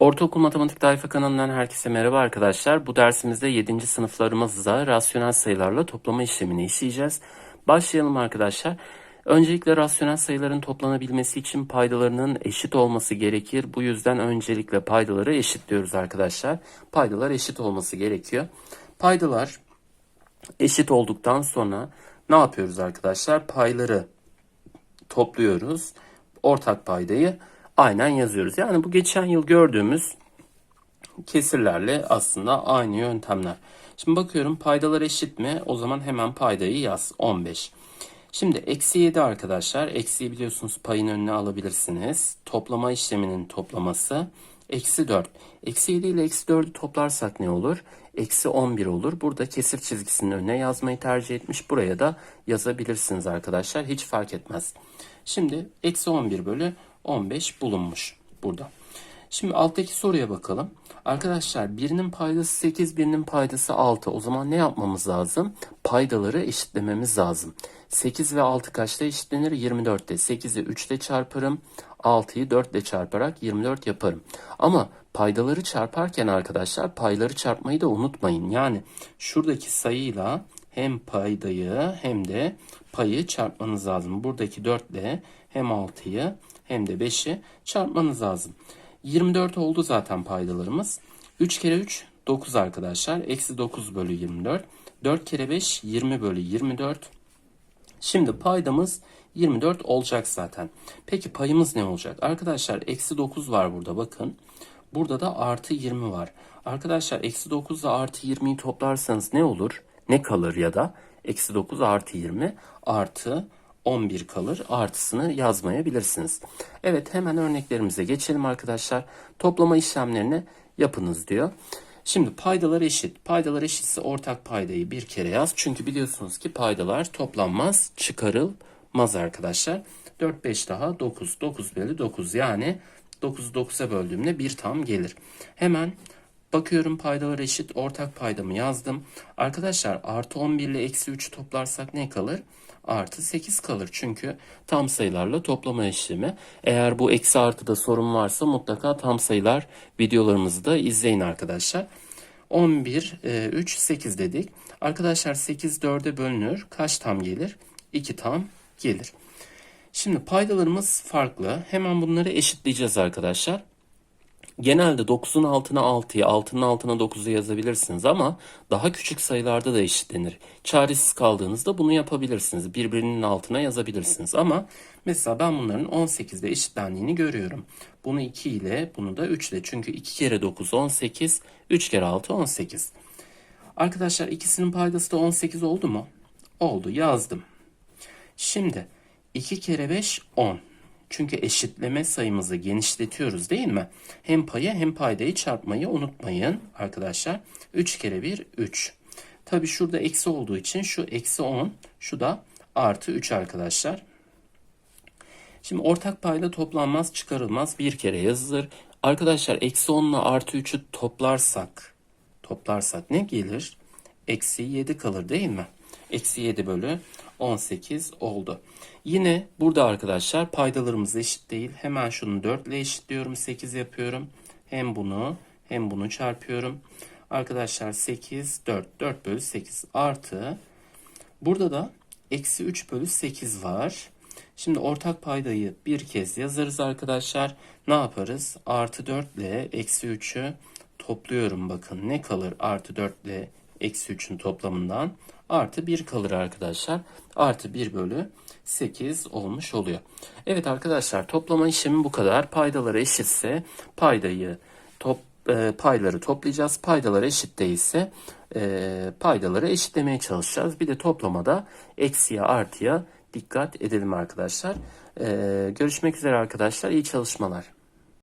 Ortaokul Matematik Tayfa kanalından herkese merhaba arkadaşlar. Bu dersimizde 7. sınıflarımızda rasyonel sayılarla toplama işlemini işleyeceğiz. Başlayalım arkadaşlar. Öncelikle rasyonel sayıların toplanabilmesi için paydalarının eşit olması gerekir. Bu yüzden öncelikle paydaları eşitliyoruz arkadaşlar. Paydalar eşit olması gerekiyor. Paydalar eşit olduktan sonra ne yapıyoruz arkadaşlar? Payları topluyoruz. Ortak paydayı aynen yazıyoruz. Yani bu geçen yıl gördüğümüz kesirlerle aslında aynı yöntemler. Şimdi bakıyorum paydalar eşit mi? O zaman hemen paydayı yaz. 15. Şimdi eksi 7 arkadaşlar. Eksiyi biliyorsunuz payın önüne alabilirsiniz. Toplama işleminin toplaması. Eksi 4. Eksi 7 ile eksi 4'ü toplarsak ne olur? Eksi 11 olur. Burada kesir çizgisinin önüne yazmayı tercih etmiş. Buraya da yazabilirsiniz arkadaşlar. Hiç fark etmez. Şimdi eksi 11 bölü 15 bulunmuş burada. Şimdi alttaki soruya bakalım. Arkadaşlar birinin paydası 8, birinin paydası 6. O zaman ne yapmamız lazım? Paydaları eşitlememiz lazım. 8 ve 6 kaçta eşitlenir? 24'te. 8'i 3 ile çarparım. 6'yı 4 ile çarparak 24 yaparım. Ama paydaları çarparken arkadaşlar payları çarpmayı da unutmayın. Yani şuradaki sayıyla hem paydayı hem de payı çarpmanız lazım. Buradaki 4 ile hem 6'yı hem de 5'i çarpmanız lazım. 24 oldu zaten paydalarımız. 3 kere 3 9 arkadaşlar. Eksi 9 bölü 24. 4 kere 5 20 bölü 24. Şimdi paydamız 24 olacak zaten. Peki payımız ne olacak? Arkadaşlar eksi 9 var burada bakın. Burada da artı 20 var. Arkadaşlar eksi 9 ile artı 20'yi toplarsanız ne olur? Ne kalır ya da? Eksi 9 artı 20 artı 11 kalır. Artısını yazmayabilirsiniz. Evet hemen örneklerimize geçelim arkadaşlar. Toplama işlemlerini yapınız diyor. Şimdi paydalar eşit. Paydalar eşitse ortak paydayı bir kere yaz. Çünkü biliyorsunuz ki paydalar toplanmaz, çıkarılmaz arkadaşlar. 4, 5 daha 9. 9 bölü 9 yani 9'u 9'a böldüğümde bir tam gelir. Hemen bakıyorum paydalar eşit. Ortak paydamı yazdım. Arkadaşlar artı 11 ile eksi 3 toplarsak ne kalır? Artı 8 kalır. Çünkü tam sayılarla toplama işlemi. Eğer bu eksi artıda sorun varsa mutlaka tam sayılar videolarımızı da izleyin arkadaşlar. 11, 3, 8 dedik. Arkadaşlar 8 4'e bölünür. Kaç tam gelir? 2 tam gelir. Şimdi paydalarımız farklı. Hemen bunları eşitleyeceğiz arkadaşlar. Genelde 9'un altına 6'yı, 6'nın altına 9'u yazabilirsiniz ama daha küçük sayılarda da eşitlenir. Çaresiz kaldığınızda bunu yapabilirsiniz. Birbirinin altına yazabilirsiniz. Ama mesela ben bunların 18'de eşitlendiğini görüyorum. Bunu 2 ile, bunu da 3 ile. Çünkü 2 kere 9 18, 3 kere 6 18. Arkadaşlar ikisinin paydası da 18 oldu mu? Oldu, yazdım. Şimdi 2 kere 5 10. Çünkü eşitleme sayımızı genişletiyoruz değil mi? Hem payı hem paydayı çarpmayı unutmayın arkadaşlar. 3 kere 1 3. Tabi şurada eksi olduğu için şu eksi 10 şu da artı 3 arkadaşlar. Şimdi ortak payda toplanmaz çıkarılmaz bir kere yazılır. Arkadaşlar eksi 10 ile artı 3'ü toplarsak toplarsak ne gelir? Eksi 7 kalır değil mi? Eksi 7 bölü 18 oldu. Yine burada arkadaşlar paydalarımız eşit değil. Hemen şunu 4 ile eşitliyorum. 8 yapıyorum. Hem bunu hem bunu çarpıyorum. Arkadaşlar 8 4 4 bölü 8 artı burada da eksi 3 bölü 8 var. Şimdi ortak paydayı bir kez yazarız arkadaşlar. Ne yaparız? Artı 4 ile eksi 3'ü topluyorum. Bakın ne kalır artı 4 ile eksi 3'ün toplamından? Artı 1 kalır arkadaşlar. Artı 1 bölü 8 olmuş oluyor. Evet arkadaşlar toplama işlemi bu kadar. Paydaları eşitse paydayı top, e, payları toplayacağız. Paydalar eşit değilse e, paydaları eşitlemeye çalışacağız. Bir de toplamada eksiye artıya dikkat edelim arkadaşlar. E, görüşmek üzere arkadaşlar. İyi çalışmalar.